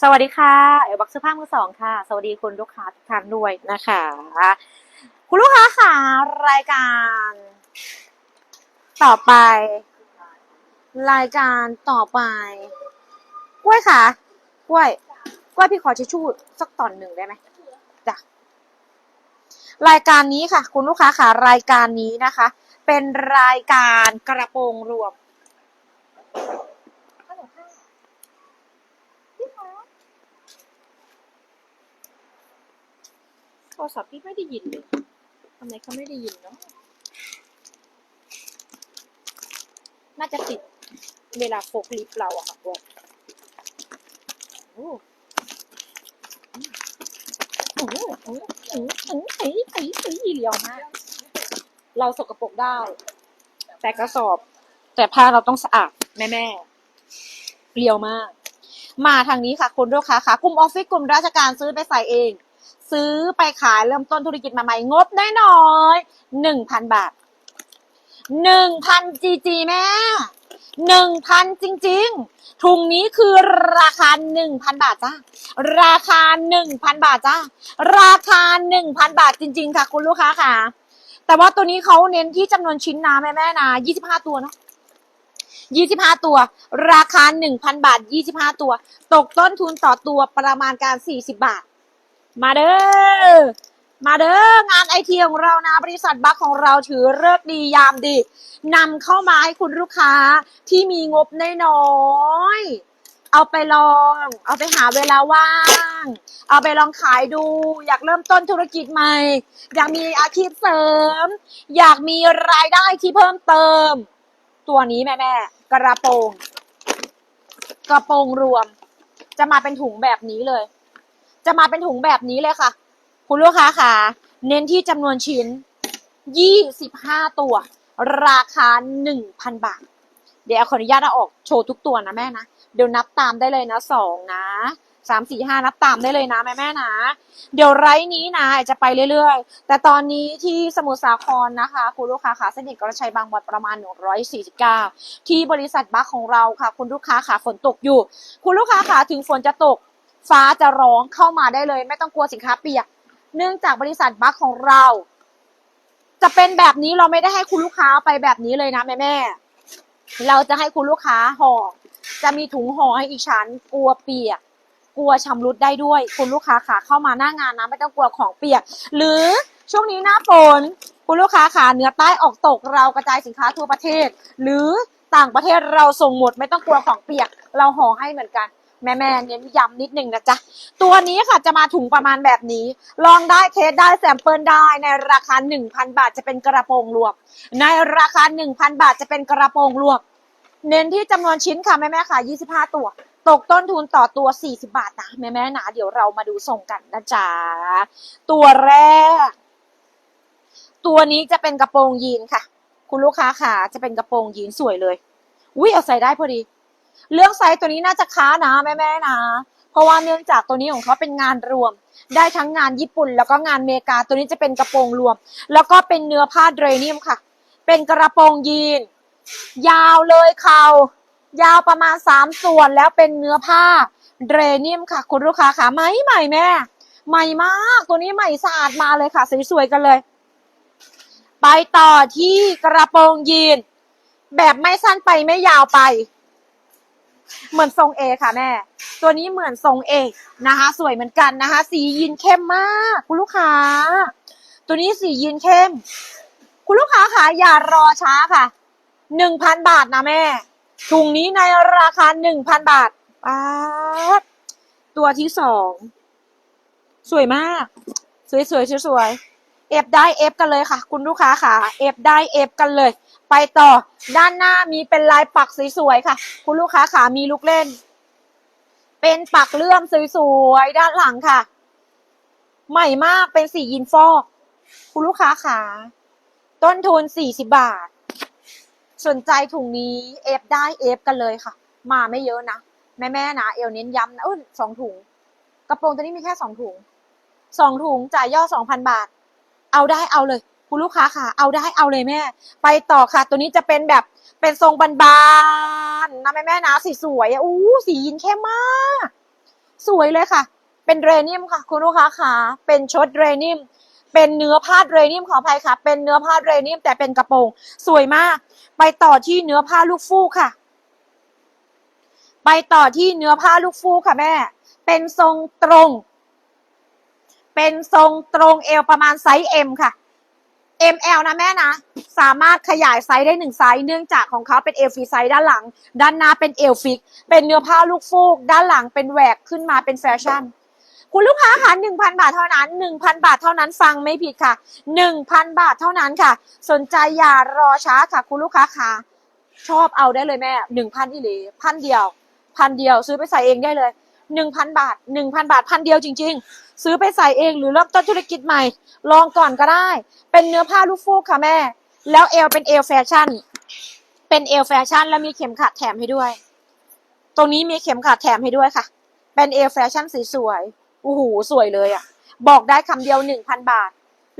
สวัสดีค่ะเอลบักเสื้อผ้ามือสองค่ะ สวัสดีคุณลูกค้าทุกท่านด้วยนะคะ คุณลูกค้าค่ะรายการ ต่อไป รายการต่อไป กล้วยค่ะ กล้วย กล้วยพี่ขอชิชชู่สักตอนหนึ่งได้ไหมจ้ะรายการนี้ค่ะ คุณลูกค้าค่ะ รายการนี้นะคะ เป็นรายการกระโปรงรวม โทรศัพท์พี่ไม่ได้ยินเลยทำไมเขาไม่ได้ยินเนาะน่าจะติดเวลาโฟกลิฟต์เราอะค่ะวกโอ้โอ้โหโอ้โหโอ้โหโอ้โหไอ้ไอ้ไอ้เรียวมาก เราสกปรกได้ แต่กระสอบ แต่ผ้าเราต้องสะอาดแม่แม่เรียวมาก มาทางนี้ค่ะคุณลูกค้าค่ะกลุ่มออฟฟิศกลุ่มราชการซื้อไปใส่เอง ซื้อไปขายเริ่มต้นธุรกิจมาใหม่งบได้น้อยหนึ่งพันบาทหนึ่งพันจีจีแม่หนึ่งพันจริง ๆ ถุงนี้คือราคาหนึ่งพันบาทจ้าราคาหนึ่งพันบาทจ้าราคาหนึ่งพันบาทจริง ๆ ค่ะ คุณลูกค้าค่ะ แต่ว่าตัวนี้เขาเน้นที่จำนวนชิ้นนะแม่แม่นะยี่สิบห้าตัวเนาะยี่สิบห้าตัว ราคาหนึ่งพันบาทยี่สิบห้าตัว ตกต้นทุนต่อตัวประมาณการสี่สิบบาท มาเด้อ มาเด้องานไอทีของเรานะ บริษัทบัคของเราถือเลิกดียามดีนำเข้ามาให้คุณลูกค้าที่มีงบน้อยเอาไปลอง เอาไปหาเวลาว่าง เอาไปลองขายดู อยากเริ่มต้นธุรกิจใหม่ อยากมีอาชีพเสริม อยากมีรายได้ที่เพิ่มเติม ตัวนี้แม่ๆกระโปรง กระโปรงรวม จะมาเป็นถุงแบบนี้เลย จะมาเป็นถุงแบบนี้เลยค่ะ คุณลูกค้าค่ะ เน้นที่จำนวนชิ้น 25 ตัว ราคา 1,000 บาท เดี๋ยวขออนุญาตเอาออกโชว์ทุกตัวนะแม่นะ เดี๋ยวนับตามได้เลยนะสองนะสามสี่ห้านับตามได้เลยนะแม่แม่นะ เดี๋ยวไร้นี้นะจะไปเรื่อยๆ แต่ตอนนี้ที่สมุทรสาครนะคะคุณลูกค้าค่ะเส้นเอกกระชัยบางบอนประมาณ 149 ที่บริษัทบัคของเราค่ะ คุณลูกค้าค่ะฝนตกอยู่ คุณลูกค้าค่ะถึงฝนจะตก ฟ้าจะร้องเข้ามาได้เลย ไม่ต้องกลัวสินค้าเปียก เนื่องจากบริษัทบัคของเรา จะเป็นแบบนี้เราไม่ได้ให้คุณลูกค้าไปแบบนี้เลยนะแม่แม่เราจะให้คุณลูกค้าห่อจะมีถุงห่อให้อีกชั้นกลัวเปียก กลัวชำรุดได้ด้วย คุณลูกค้าขาเข้ามาหน้างานนะไม่ต้องกลัวของเปียก หรือช่วงนี้หน้าฝนคุณลูกค้าขาเหนือใต้ออกตกเรากระจายสินค้าทั่วประเทศ หรือต่างประเทศเราส่งหมดไม่ต้องกลัวของเปียก เราห่อให้เหมือนกัน แม่แม่เน้นย้ำนิดนึงนะจ๊ะ ตัวนี้ค่ะจะมาถุงประมาณแบบนี้ ลองได้เทสได้แซมเปิลได้ในราคา 1,000 บาทจะเป็นกระโปรงรวมในราคา 1,000 บาทจะเป็นกระโปรงรวมเน้นที่จำนวนชิ้นค่ะแม่แม่ค่ะ 25 ตัว ตกต้นทุนต่อตัว 40 บาทนะแม่แม่ๆนะเดี๋ยวเรามาดูส่งกันนะจ๊ะ ตัวแรก ตัวนี้จะเป็นกระโปรงยีนค่ะ คุณลูกค้าค่ะจะเป็นกระโปรงยีนสวยเลยอุ้ยเอาใส่ได้พอดี เรื่องไซส์ตัวนี้น่าจะค้านะแม่แม่ๆนะ เพราะว่าเนื่องจากตัวนี้ของเขาเป็นงานรวม ได้ทั้งงานญี่ปุ่น แล้วก็งานเมกาตัวนี้จะเป็นกระโปรงรวม แล้วก็เป็นเนื้อผ้าเดรเนียมค่ะ เป็นกระโปรงยีน ยาวเลยเขา่ายาวประมาณสามส่วนแล้วเป็นเนื้อผ้าเดรเนียมค่ะ คุณลูกค้าค่ะไหมใหม่แม่ ใหม่มากตัวนี้ใหม่สะอาดมาเลยค่ะสวยๆกันเลย ไปต่อที่กระโปรงยีน แบบไม่สั้นไปไม่ยาวไป เหมือนทรงเอค่ะแม่ ตัวนี้เหมือนทรงเอนะคะ สวยเหมือนกันนะคะ สียีนเข้มมาก คุณลูกค้า ตัวนี้สียีนเข้ม คุณลูกค้าค่ะอย่ารอช้าค่ะหนึ่งพันบาทนะแม่ถุงนี้ในราคาหนึ่งพันบาทป๊าดตัวที่สองสวยมาก สวยสวยสวยๆเอฟได้เอฟกันเลยค่ะ คุณลูกค้าค่ะ เอฟได้เอฟกันเลย ไปต่อด้านหน้ามีเป็นลายปักสวยๆค่ะ คุณลูกค้าขามีลูกเล่น เป็นปักเลื่อมสวยๆด้านหลังค่ะ ใหม่มากเป็นสียินฟอก คุณลูกค้าขาต้นทุนสี่สิบบาท สนใจถุงนี้เอฟได้เอฟกันเลยค่ะ มาไม่เยอะนะ แม่แม่นะเอวเน้นย้ำนะเออสองถุง กระโปรงตัวนี้มีแค่สองถุงสองถุงจ่ายย่อสองพันบาท เอาได้เอาเลย คุณลูกค้าค่ะ เอาได้เอาเลยแม่ ไปต่อค่ะ ตัวนี้จะเป็นแบบเป็นทรงบานๆนะแม่แม่นะสีสวยอะอู้สียินเข้มมาก สวยเลยค่ะ เป็นเรนิมค่ะ คุณลูกค้าขาเป็นชดเรนิมเป็นเนื้อผ้าเรนิมขออภัยค่ะ เป็นเนื้อผ้าเรนิมแต่เป็นกระโปรงสวยมาก ไปต่อที่เนื้อผ้าลูกฟูกค่ะ ไปต่อที่เนื้อผ้าลูกฟูกค่ะแม่ เป็นทรงตรง เป็นทรงตรงเอวประมาณไซส์ M ค่ะ ML นะแม่นะ สามารถขยายไซส์ได้หนึ่งไซส์เนื่องจากของเขาเป็นเอลฟีไซส์ด้านหลัง ด้านหน้าเป็นเอลฟิก เป็นเนื้อผ้าลูกฟูก ด้านหลังเป็นแหวกขึ้นมาเป็นแฟชั่น คุณลูกค้าคะ1,000บาทเท่านั้น1,000บาทเท่านั้นฟังไม่ผิดค่ะ1,000บาทเท่านั้นค่ะ สนใจอย่ารอช้าค่ะ คุณลูกค้าคะชอบเอาได้เลยแม่1,000อีหลีพันเดียวพันเดียวซื้อไปใส่เองได้เลย 1,000บาท1,000บาทพันเดียวจริง ๆ ซื้อไปใส่เองหรือเริ่มต้นธุรกิจใหม่ ลองก่อนก็ได้ เป็นเนื้อผ้าลูกฟูกค่ะแม่ แล้วเอวเป็นเอวแฟชั่น เป็นเอวแฟชั่น แล้วมีเข็มขัดแถมให้ด้วย ตรงนี้มีเข็มขัดแถมให้ด้วยค่ะ เป็นเอวแฟชั่นสีสวยโอ้โหสวยเลยอะ่ะ บอกได้คำเดียวหนึ่งพันบาท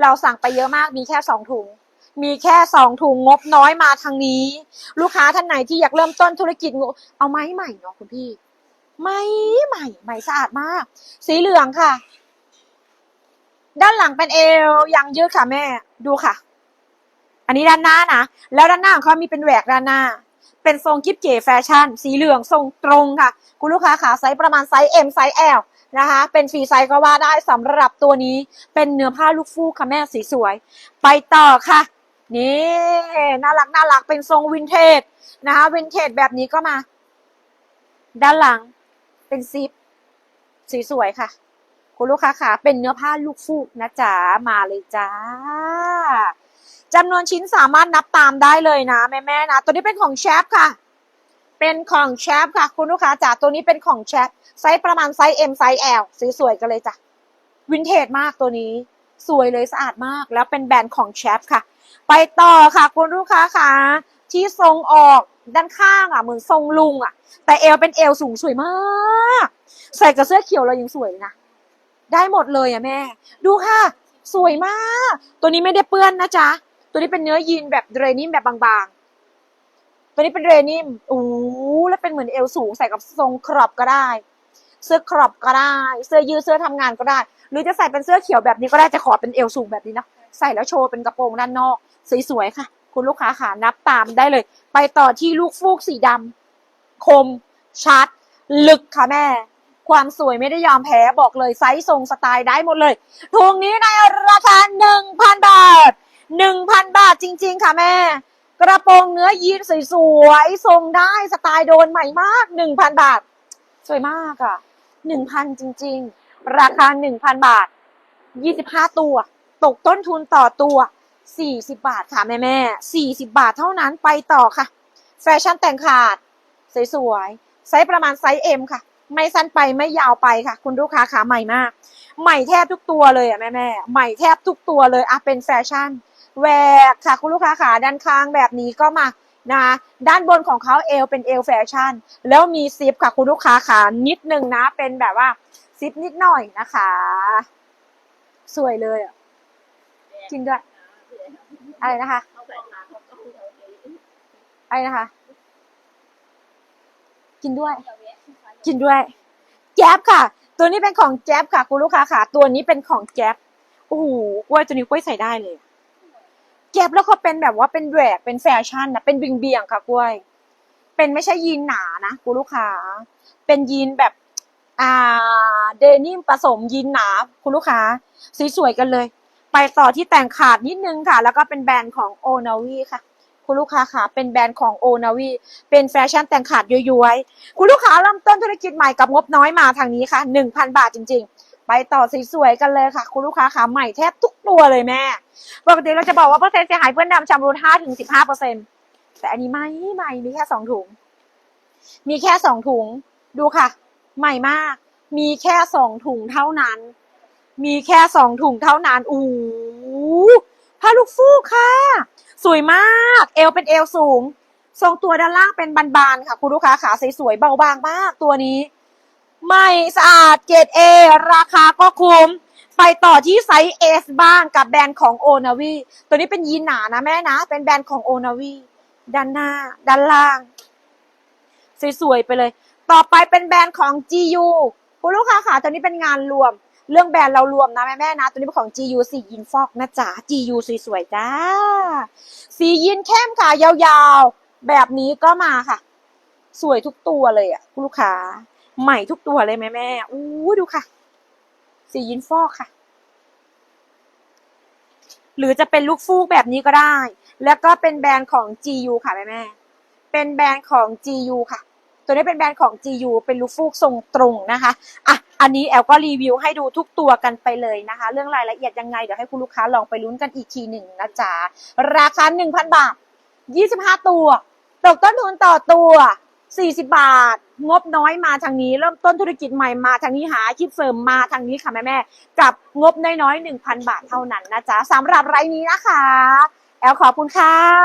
เราสั่งไปเยอะมากมีแค่สองถุงมีแค่สองถุงงบน้อยมาทางนี้ ลูกค้าท่านไหนที่อยากเริ่มต้นธุรกิจงบเอาไม้ใหม่เนาะคุณพี่ ไม้ใหม่ใหม่สะอาดมาก สีเหลืองค่ะ ด้านหลังเป็นเอวยางยืดค่ะแม่ ดูค่ะ อันนี้ด้านหน้านะ แล้วด้านหน้าของเขามีเป็นแหวกด้านหน้า เป็นทรงกิ๊บเก๋แฟชั่น สีเหลืองทรงตรงค่ะ คุณลูกค้าขาไซส์ประมาณไซส์ M ไซส์ L นะคะ เป็นฟรีไซส์ก็ว่าได้สำหรับตัวนี้ เป็นเนื้อผ้าลูกฟูกค่ะแม่สีสวย ไปต่อค่ะ นี่น่ารักน่ารักเป็นทรงวินเทจนะคะวินเทจแบบนี้ก็มา ด้านหลัง เป็นซิปสีสวยค่ะ คุณลูกค้าขาเป็นเนื้อผ้าลูกฟูกนะจ๊ะ มาเลยจ้าจำนวนชิ้นสามารถนับตามได้เลยนะแม่แม่ๆนะ ตัวนี้เป็นของแชปค่ะ เป็นของแชปค่ะ คุณลูกค้าจ๋าตัวนี้เป็นของแชปไซส์ประมาณไซส์ M ไซส์ L สีสวยกันเลยจ้ะวินเทจมากตัวนี้ สวยเลยสะอาดมาก แล้วเป็นแบรนด์ของแชปค่ะ ไปต่อค่ะ คุณลูกค้าค่ะ ที่ทรงออกด้านข้างอะเหมือนทรงลุงอะ แต่เอวเป็นเอวสูงสวยมาก ใส่กับเสื้อเขียวเรายังสวยนะได้หมดเลยอะแม่ ดูค่ะ สวยมาก ตัวนี้ไม่ได้เปื้อนนะจ๊ะ ตัวนี้เป็นเนื้อยีนแบบเดรนิมแบบบางๆ ตัวนี้เป็นเดรนิมโอ้แล้วเป็นเหมือนเอวสูงใส่กับทรงครอปก็ได้ เสื้อครอปก็ได้ เสื้อยืดเสื้อทำงานก็ได้ หรือจะใส่เป็นเสื้อเขียวแบบนี้ก็ได้จะขอเป็นเอวสูงแบบนี้นะใส่แล้วโชว์เป็นกระโปรงด้านนอก สวยๆค่ะ คุณลูกค้าขานับตามได้เลย ไปต่อที่ลูกฟูกสีดำคม ชัด ลึกค่ะแม่ ความสวยไม่ได้ยอมแพ้บอกเลยไซส์ทรงสไตล์ได้หมดเลยถุงนี้ในราคา 1,000 บาท 1,000 บาทจริง ๆ ค่ะแม่ กระโปรงเนื้อยีนสวยๆทรงได้สไตล์โดนใหม่มาก 1,000 บาท สวยมากอะ 1,000 จริง ๆ ราคา 1,000 บาท 25 ตัว ตกต้นทุนต่อตัว 40บาทค่ะแม่แม่ๆ40บาทเท่านั้นไปต่อค่ะ แฟชั่นแต่งขาด สวยๆไซส์ประมาณไซส์ M ค่ะ ไม่สั้นไปไม่ยาวไปค่ะ คุณลูกค้าขาใหม่มาก ใหม่แทบทุกตัวเลยอะแม่แม่ใหม่แทบทุกตัวเลยอะเป็นแฟชั่นแหวกค่ะคุณลูกค้าขาด้านข้างแบบนี้ก็มานะคะด้านบนของเขาเอวเป็นเอวแฟชั่น แล้วมีซิปค่ะคุณลูกค้าขานิดนึงนะ เป็นแบบว่าซิปนิดหน่อยนะคะ สวยเลยอะจริงด้วย อะไรนะคะ อะไรนะคะ กินด้วย กินด้วย แจ๊บค่ะ ตัวนี้เป็นของแจ๊บค่ะ คุณลูกค้าค่ะ ตัวนี้เป็นของแจ๊บโอ้โหกล้วยตัวนี้กล้วยใส่ได้เลยแจ๊บแล้วก็เป็นแบบว่าเป็นแหวกเป็นแฟชั่นนะเป็นบิงเบียงค่ะกล้วย เป็นไม่ใช่ยีนหนานะคุณลูกค้า เป็นยีนแบบ อ่า เดนิมผสมยีนหนา คุณลูกค้า สีสวยกันเลย ไปต่อที่แต่งขาดนิดนึงค่ะ แล้วก็เป็นแบรนด์ของโอนาวีค่ะ คุณลูกค้าค่ะเป็นแบรนด์ของโอนาวีเป็นแฟชั่นแต่งขาดย้วยๆคุณลูกค้าเริ่มต้นธุรกิจใหม่กับงบน้อยมาทางนี้ค่ะ 1,000 บาทจริง ๆ ไปต่อสวยๆกันเลยค่ะ คุณลูกค้าค่ะใหม่แทบทุกตัวเลยแม่ปกติเราจะบอกว่าเปอร์เซ็นต์เสียหายเพื่อนดำชำรุด5ถึง15เปอร์เซ็นต์แต่อันนี้ไม่ใหม่มีแค่สองถุง มีแค่สองถุง ดูค่ะ ใหม่มาก มีแค่สองถุงเท่านั้น มีแค่สองถุงเท่านั้นอู้ผ้าลูกฟูกค่ะ สวยมาก เอวเป็นเอวสูง ทรงตัวด้านล่างเป็นบานๆค่ะ คุณลูกค้าขาสวยๆเบาบางมากตัวนี้ใหม่สะอาดเกรดเอราคาก็คุ้ม ไปต่อที่ไซส์ S บ้างกับแบรนด์ของโอนาวีตัวนี้เป็นยีนหนานะแม่นะ เป็นแบรนด์ของโอนาวีด้านหน้า ด้านล่าง สวยๆไปเลย ต่อไปเป็นแบรนด์ของ GU คุณลูกค้าค่ะตัวนี้เป็นงานรวม เรื่องแบรนด์เรารวมนะแม่แม่นะ ตัวนี้เป็นของ GU สียินฟอกนะจ๊ะ GU สวยๆจ้า สียินเข้มค่ะ ยาวๆ แบบนี้ก็มาค่ะ สวยทุกตัวเลยอะคุณลูกค้า ใหม่ทุกตัวเลยแม่แม่อู้ดูค่ะ สียินฟอกค่ะ หรือจะเป็นลูกฟูกแบบนี้ก็ได้ แล้วก็เป็นแบรนด์ของ GU ค่ะแม่แม่เป็นแบรนด์ของ GU ค่ะ ตัวนี้เป็นแบรนด์ของ GU เป็นลูกฟูกทรงตรงนะคะ อะ อันนี้แอลก็รีวิวให้ดูทุกตัวกันไปเลยนะคะ เรื่องรายละเอียดยังไงเดี๋ยวให้คุณลูกค้าลองไปลุ้นกันอีกทีหนึ่งนะจ๊ะราคา 1,000 บาท 25 ตัว ตกต้นทุนต่อตัว 40 บาท งบน้อยมาทางนี้ เริ่มต้นธุรกิจใหม่มาทางนี้หาอาชีพเสริมมาทางนี้ค่ะแม่แม่กับงบน้อยๆ1,000 บาทเท่านั้นนะจ๊ะสำหรับรายนี้นะคะ แอลขอบคุณค่ะ